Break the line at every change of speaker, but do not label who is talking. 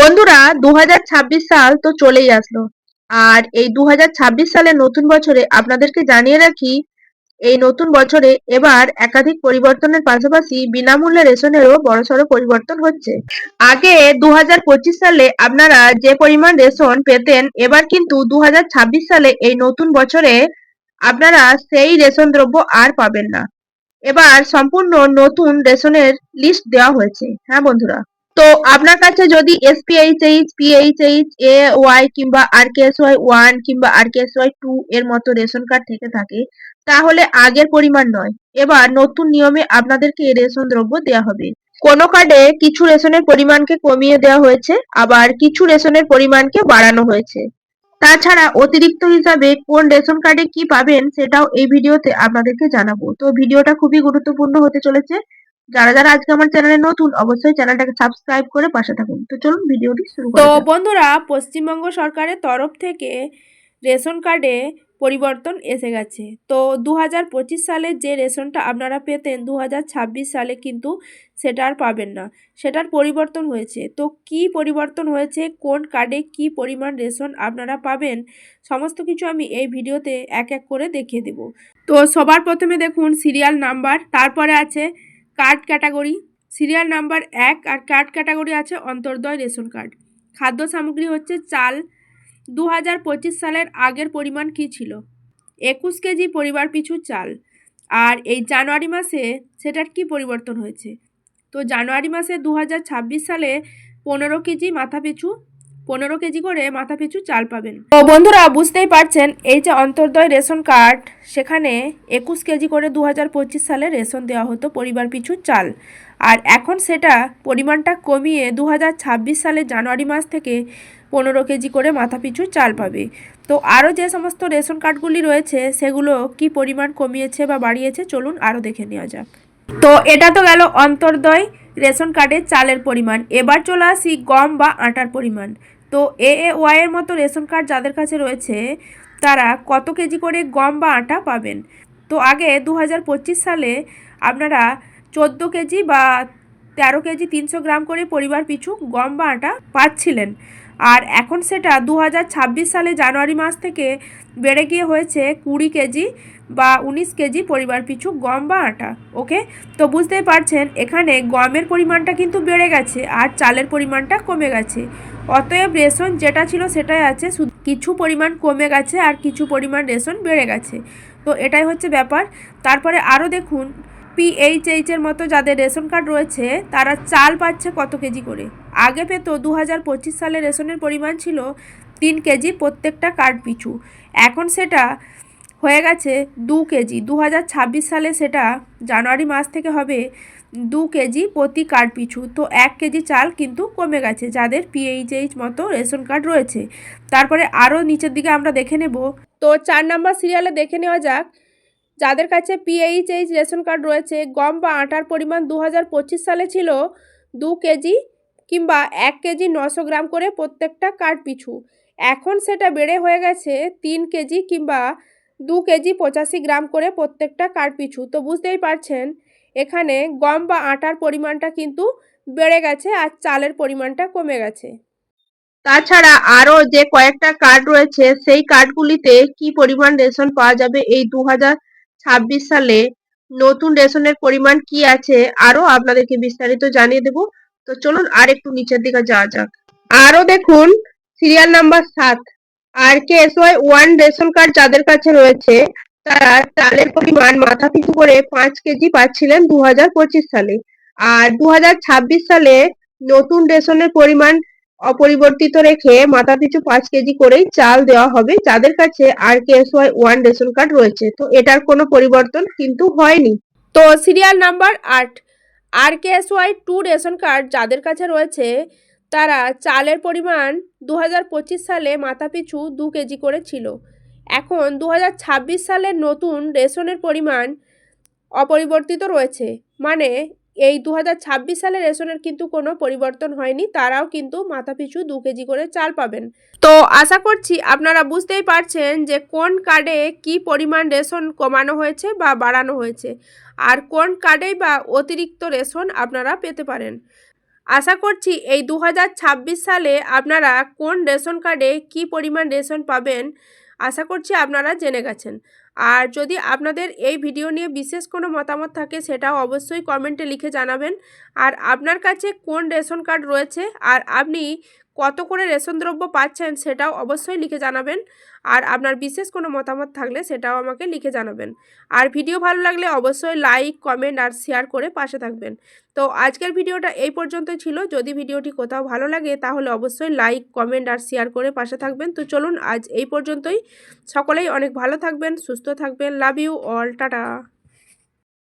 বন্ধুরা দু হাজার ছাব্বিশ সাল তো চলেই আসলো। আর এই দু সালের নতুন বছরে আপনাদেরকে জানিয়ে রাখি, এই নতুন বছরে এবার একাধিক পরিবর্তনের পাশাপাশি বিনামূল্যে রেশনেরও বড়সড় পরিবর্তন হচ্ছে। আগে দু হাজার পঁচিশ সালে আপনারা যে পরিমাণ রেশন পেতেন, এবার কিন্তু দু হাজার ছাব্বিশ সালে এই নতুন বছরে আপনারা সেই রেশন দ্রব্য আর পাবেন না। এবার সম্পূর্ণ নতুন রেশনের লিস্ট দেওয়া হয়েছে। হ্যাঁ বন্ধুরা? তো আপনার কাছে যদি এসপিএইচএইচ পিএইচএইচ এ ওয়াই কিংবা আর কে ওয়াই ওয়ান কিংবা আর কে ওয়াই টু এর মতো রেশন কার্ড থেকে থাকে, তাহলে আগের পরিমাণ নয়। এবার নতুন নিয়মে আপনাদেরকে রেশন দ্রব্য দেওয়া হবে। কোনো কার্ডে কিছু রেশনের পরিমাণকে কমিয়ে দেওয়া হয়েছে, আবার কিছু রেশনের পরিমাণকে বাড়ানো হয়েছে। তাছাড়া অতিরিক্ত হিসাবে কোন রেশন কার্ডে কি পাবেন সেটাও এই ভিডিওতে আপনাদেরকে জানাব। তো ভিডিওটা খুবই গুরুত্বপূর্ণ হতে চলেছে। যারা যারা আজকে আমার চ্যানেলে নতুন অবশ্যই চ্যানেলটাকে সাবস্ক্রাইব করে পাশে থাকুন। তো চলুন ভিডিওটি শুরু
তো বন্ধুরা পশ্চিমবঙ্গ সরকারের তরফ থেকে রেশন কার্ডে পরিবর্তন এসে গেছে। তো দু হাজার পঁচিশ সালে যে রেশনটা আপনারা পেতেন দু হাজার ছাব্বিশ সালে কিন্তু সেটা আর পাবেন না। সেটার পরিবর্তন হয়েছে। তো কি পরিবর্তন হয়েছে? কোন কার্ডে কি পরিমাণ রেশন আপনারা পাবেন? সমস্ত কিছু আমি এই ভিডিওতে এক এক করে দেখিয়ে দেব। তো সবার প্রথমে দেখুন সিরিয়াল নাম্বার তারপরে আছে কার্ড ক্যাটাগরি সিরিয়াল নাম্বার এক আর কার্ড ক্যাটাগরি আছে অন্তর্দয় রেশন কার্ড খাদ্য সামগ্রী হচ্ছে চাল। দু হাজার পঁচিশ সালের আগের পরিমাণ কী ছিল? একুশ কেজি পরিবার পিছু চাল। আর এই জানুয়ারি মাসে সেটার কি পরিবর্তন হয়েছে? তো জানুয়ারি মাসে দু হাজার ছাব্বিশ সালে পনেরো কেজি মাথা পিছু পনেরো কেজি করে মাথা পিছু চাল পাবেন। তো বন্ধুরা, বুঝতেই পারছেন, এই যে অন্তর্দয় রেশন কার্ড, সেখানে একুশ কেজি করে দু হাজার পঁচিশ সালে রেশন দেওয়া হতো পরিবার পিছু চাল। আর এখন সেটা পরিমাণটা কমিয়ে দু সালের জানুয়ারি মাস থেকে পনেরো কেজি করে মাথা পিছু চাল পাবে। তো আরও যে সমস্ত রেশন কার্ডগুলি রয়েছে, সেগুলো কি পরিমাণ কমিয়েছে বা বাড়িয়েছে, চলুন আরও দেখে নেওয়া যাক। তো এটা তো গেল অন্তর্দয় রেশন কার্ডে চালের পরিমাণ। এবার চলে আসি গম বা আটার পরিমাণ। তো এ এ ওয়াইয়ের মতো রেশন কার্ড যাদের কাছে রয়েছে, তারা কত কেজি করে গম বা আটা পাবেন? তো আগে দু হাজার পঁচিশ সালে আপনারা চোদ্দ কেজি বা তেরো কেজি তিনশো গ্রাম করে পরিবার পিছু গম বা আটা পাচ্ছিলেন। আর এখন সেটা দু হাজার ছাব্বিশ সালে জানুয়ারি মাস থেকে বেড়ে গিয়ে হয়েছে কুড়ি কেজি বা উনিশ কেজি পরিবার পিছু গম বা আটা। ওকে? তো বুঝতেই পারছেন, এখানে গমের পরিমাণটা কিন্তু বেড়ে গেছে আর চালের পরিমাণটা কমে গেছে। অতএব রেশন যেটা ছিল সেটাই আছে কিছু পরিমাণ কমে গেছে আর কিছু পরিমাণ রেশন বেড়ে গেছে। তো এটাই হচ্ছে ব্যাপার। তারপরে আরও দেখুন পিএইচএইচ এর মতো যাদের রেশন কার্ড রয়েছে, তারা চাল পাচ্ছে কত কেজি করে? আগে পেত দু হাজার পঁচিশ সালে রেশনের পরিমাণ ছিল তিন কেজি প্রত্যেকটা কার্ড পিছু। এখন সেটা হয়ে গেছে দু কেজি। দু হাজার ছাব্বিশ সালে সেটা জানুয়ারি মাস থেকে হবে দু কেজি প্রতি কার্ড পিছু। তো এক কেজি চাল কিন্তু কমে গেছে, যাদের পিএইচএইচ মতো রেশন কার্ড রয়েছে। তারপরে আরও নিচের দিকে আমরা দেখে নেব। তো চার নাম্বার সিরিয়ালে দেখে নেওয়া যাক। যাদের কাছে পিএইচএইচ রেশন কার্ড রয়েছে, গম বা আটার পরিমাণ দু হাজার পঁচিশ সালে ছিল দু কেজি কিংবা এক কেজি নশো গ্রাম করে প্রত্যেকটা কার্ড পিছু। এখন সেটা বেড়ে হয়ে গেছে তিন কেজি কিংবা দু কেজি পঁচাশি গ্রাম করে প্রত্যেকটা কার্ড পিছু। তো বুঝতেই পারছেন, এখানে গম বা আটার পরিমাণটা কিন্তু বেড়ে গেছে আর চালের পরিমাণটা কমে গেছে।
তাছাড়া আরও যে কয়েকটা কার্ড রয়েছে, সেই কার্ডগুলিতে কি পরিমাণ রেশন পাওয়া যাবে? এই দু হাজার ছাব্বিশ সালে নতুন রেশনের পরিমাণ কি আছে আরও আপনাদেরকে বিস্তারিত জানিয়ে দেব। তো চলুন আর একটু নিচের দিকে যাওয়া যাক। আরও দেখুন সিরিয়াল নাম্বার সাত। R K S Y one ration card যাদের কাছে রয়েছে, তারা চালের পরিমাণ মাথা পিছু করে পাঁচ কেজি পাচ্ছিলেন দু হাজার পঁচিশ সালে। আর দু হাজার ছাব্বিশ সালে নতুন রেশনের পরিমাণ অপরিবর্তিত রেখে মাথাপিছু পাঁচ কেজি করেই চাল দেওয়া হবে। যাদের কাছে R K S Y one ration card রয়েছে, তো এটার কোনো পরিবর্তন কিন্তু হয়নি।
তো সিরিয়াল নাম্বার আট R K S Y two ration card যাদের কাছে রয়েছে, তারা চালের পরিমাণ দু হাজার পঁচিশ সালে মাথাপিছু দু কেজি করে ছিল। এখন দু হাজার ছাব্বিশ সালের নতুন রেশনের পরিমাণ অপরিবর্তিত রয়েছে। মানে এই দু সালের রেশনের কিন্তু কোনো পরিবর্তন হয়নি, তারাও কিন্তু মাথাপিছু দু কেজি করে চাল পাবেন। তো আশা করছি আপনারা বুঝতেই পারছেন যে কোন কার্ডে কি পরিমাণ রেশন কমানো হয়েছে বা বাড়ানো হয়েছে, আর কোন কার্ডেই বা অতিরিক্ত রেশন আপনারা পেতে পারেন। আশা করছি এই দু হাজার ছাব্বিশ সালে আপনারা কোন রেশন কার্ডে কি পরিমাণ রেশন পাবেন, আশা করছি আপনারা জেনে গেছেন। আর যদি আপনাদের এই ভিডিও নিয়ে বিশেষ কোনো মতামত থাকে, সেটাও অবশ্যই কমেন্টে লিখে জানাবেন। আর আপনার কাছে কোন রেশন কার্ড রয়েছে? আর আপনি কত করে রেশন দ্রব্য পাচ্ছেন সেটাও অবশ্যই লিখে জানাবেন। আর আপনার বিশেষ কোনো মতামত থাকলে সেটাও আমাকে লিখে জানাবেন। আর ভিডিও ভালো লাগলে অবশ্যই লাইক, কমেন্ট আর শেয়ার করে পাশে থাকবেন। তো আজকের ভিডিওটা এই পর্যন্তই ছিল। যদি ভিডিওটি কোথাও ভালো লাগে তাহলে অবশ্যই লাইক, কমেন্ট আর শেয়ার করে পাশে থাকবেন। তো চলুন আজ এই পর্যন্তই। সকলেই অনেক ভালো থাকবেন, সুস্থ থাকবেন। Love you all. টাটা।